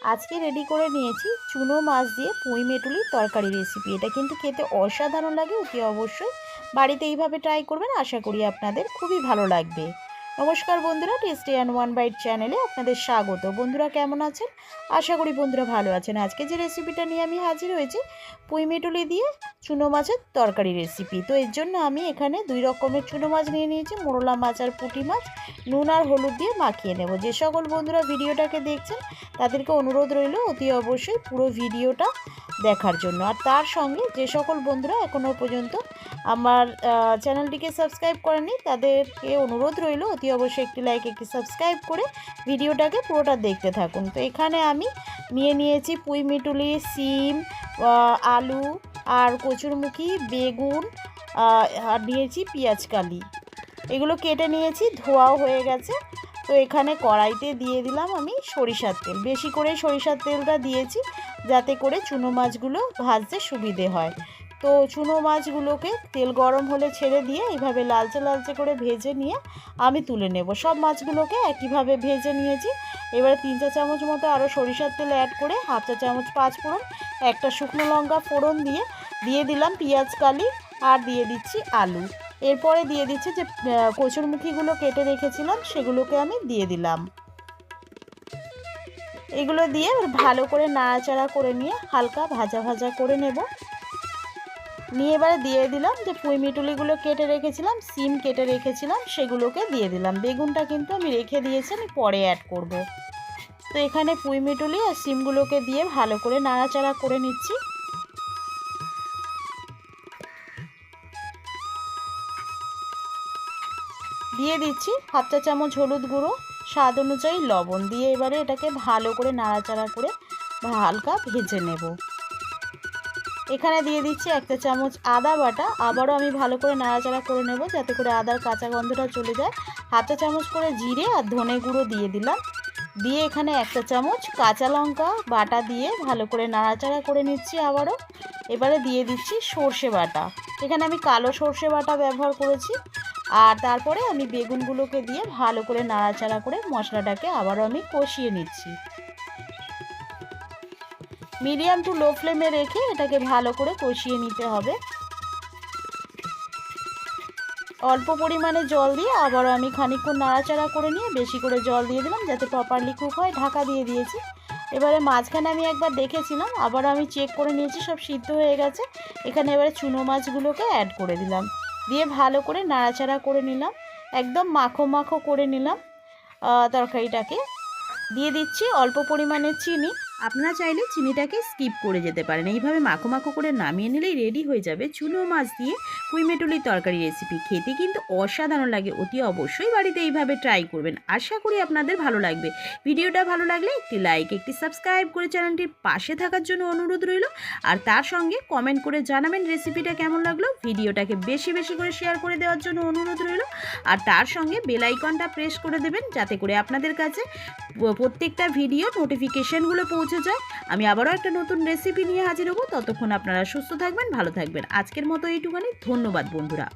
আজকে রেডি করে নিয়েছি চুনো মাছ দিয়ে পুঁই মেটুলির তরকারি রেসিপি এটা কিন্তু খেতে অসাধারণ লাগে, অতি অবশ্যই। বাড়িতে এইভাবে ট্রাই করবেন, আশা করি আপনাদের খুবই ভালো লাগবে। নমস্কার বন্ধুরা টেস্টি অ্যান্ড ওয়ান বাইট চ্যানেলে আপনাদের স্বাগত। বন্ধুরা কেমন আছেন? আশা করি বন্ধুরা ভালো আছেন। আজকে যে রেসিপিটা নিয়ে আমি হাজির হয়েছি, পুঁই মেটুলি দিয়ে চুনো মাছের তরকারি রেসিপি তো এর জন্য আমি এখানে দুই রকমের চুনো মাছ নিয়ে নিয়েছি, মোরলা মাছ আর পুঁটি মাছ। নুন আর হলুদ দিয়ে মাখিয়ে নেব। যে সকল বন্ধুরা ভিডিওটাকে দেখছেন, তাদেরকে অনুরোধ রইল, অতি অবশ্যই পুরো ভিডিওটা দেখার জন্য। আর তার সঙ্গে যে সকল বন্ধুরা এখনও পর্যন্ত আমার চ্যানেলটিকে সাবস্ক্রাইব করেনি তাদেরকে অনুরোধ রইল, অতি অবশ্যই একটি লাইক, একটি সাবস্ক্রাইব করে ভিডিওটাকে পুরোটা দেখতে থাকুন। তো এখানে আমি নিয়ে নিয়েছি পুঁই মিটুলি, সিম আলু আর কচুরমুখী, বেগুন আর নিয়েছি পেঁয়াজ কালি। এগুলো কেটে নিয়েছি, ধোয়াও হয়ে গেছে। তো এখানে কড়াইতে দিয়ে দিলাম আমি সরিষার তেল। বেশি করে সরিষার তেলটা দিয়েছি যাতে করে চুনো মাছগুলো ভাজতে সুবিধে হয়। তো চুনো মাছগুলোকে তেল গরম হলে ছেড়ে দিয়ে এইভাবে লালচে লালচে করে ভেজে নিয়ে আমি তুলে নেব। সব মাছগুলোকে একইভাবে ভেজে নিয়েছি। এবারে তিন চা চামচ মতো আরও সরিষার তেল অ্যাড করে হাফ চা চামচ পাঁচ ফোড়ন, একটা শুকনো লঙ্কা ফোড়ন দিয়ে দিয়ে দিলাম পেঁয়াজ, কালি আর দিয়ে দিচ্ছি আলু। এরপরে দিয়ে দিচ্ছি যে কচুরমুখিগুলো কেটে রেখেছিলাম সেগুলোকে আমি দিয়ে দিলাম। এগুলো দিয়ে ভালো করে নাড়াচাড়া করে নিয়ে হালকা ভাজা ভাজা করে নেব। নিয়ে এবারে দিয়ে দিলাম যে পুঁই মিটুলিগুলো কেটে রেখেছিলাম, সিম কেটে রেখেছিলাম, সেগুলোকে দিয়ে দিলাম। বেগুনটা কিন্তু আমি রেখে দিয়েছি, আমি পরে অ্যাড করব। তো এখানে পুঁই মিটুলি আর সিমগুলোকে দিয়ে ভালো করে নাড়াচাড়া করে নিচ্ছি। দিয়ে দিচ্ছি হাফ চা চামচ হলুদ গুঁড়ো। স্বাদ অনুযায়ী লবণ দিয়ে এবারে এটাকে ভালো করে নাড়াচাড়া করে হালকা ভেজে নেব। এখানে দিয়ে দিচ্ছি একটা চামচ আদা বাটা। আবারও আমি ভালো করে নাড়াচাড়া করে নেব যাতে করে আদার কাঁচা গন্ধটা চলে যায়। চা চামচ করে জিরে আর ধনে গুঁড়ো দিয়ে দিলাম। দিয়ে এখানে একটা চামচ কাঁচা লঙ্কা বাটা দিয়ে ভালো করে নাড়াচাড়া করে নিচ্ছি আবারও। এবারে দিয়ে দিচ্ছি সর্ষে বাটা। এখানে আমি কালো সর্ষে বাটা ব্যবহার করেছি। আর তারপরে আমি বেগুনগুলোকে দিয়ে ভালো করে নাড়াচাড়া করে মশলাটাকে আবারও আমি কষিয়ে নিচ্ছি। মিডিয়াম টু লো ফ্লেমে রেখে এটাকে ভালো করে কষিয়ে নিতে হবে। অল্প পরিমাণে জল দিয়ে আবারও আমি খানিকক্ষণ নাড়াচাড়া করে নিয়ে বেশি করে জল দিয়ে দিলাম যাতে প্রপারলি কুক হয়, ঢাকা দিয়ে দিয়েছি। এবারে মাঝখানে আমি একবার দেখেছিলাম আবার আমি চেক করে নিয়েছি, সব সিদ্ধ হয়ে গেছে। এখানে এবারে চুনো মাছগুলোকে অ্যাড করে দিলাম। দিয়ে ভালো করে নাড়াচাড়া করে নিলাম। একদম মাখো মাখো করে নিলাম তরকারিটাকে। দিয়ে দিচ্ছি অল্প পরিমাণে চিনি। আপনারা চাইলে চিনিটাকে স্কিপ করে যেতে পারেন। এইভাবে মাখো মাখো করে নামিয়ে নিলেই রেডি হয়ে যাবে চুনো মাছ দিয়ে পুঁইমেটুলির তরকারি রেসিপি খেতে কিন্তু অসাধারণ লাগে, অতি অবশ্যই বাড়িতে এইভাবে ট্রাই করবেন। আশা করি আপনাদের ভালো লাগবে। ভিডিওটা ভালো লাগলে একটি লাইক একটি সাবস্ক্রাইব করে চ্যানেলটির পাশে থাকার জন্য অনুরোধ রইল। আর তার সঙ্গে কমেন্ট করে জানাবেন রেসিপিটা কেমন লাগল। ভিডিওটাকে বেশি বেশি করে শেয়ার করে দেওয়ার জন্য অনুরোধ রইল। আর তার সঙ্গে বেল আইকনটা প্রেস করে দেবেন, যাতে করে আপনাদের কাছে প্রত্যেকটা ভিডিও নোটিফিকেশানগুলো পৌঁছে যায়। আমি আবারও একটা নতুন রেসিপি নিয়ে হাজির হব। ততক্ষণ আপনারা সুস্থ থাকবেন, ভালো থাকবেন। আজকের মতো এইটুখানি। ধন্যবাদ, বন্ধুরা।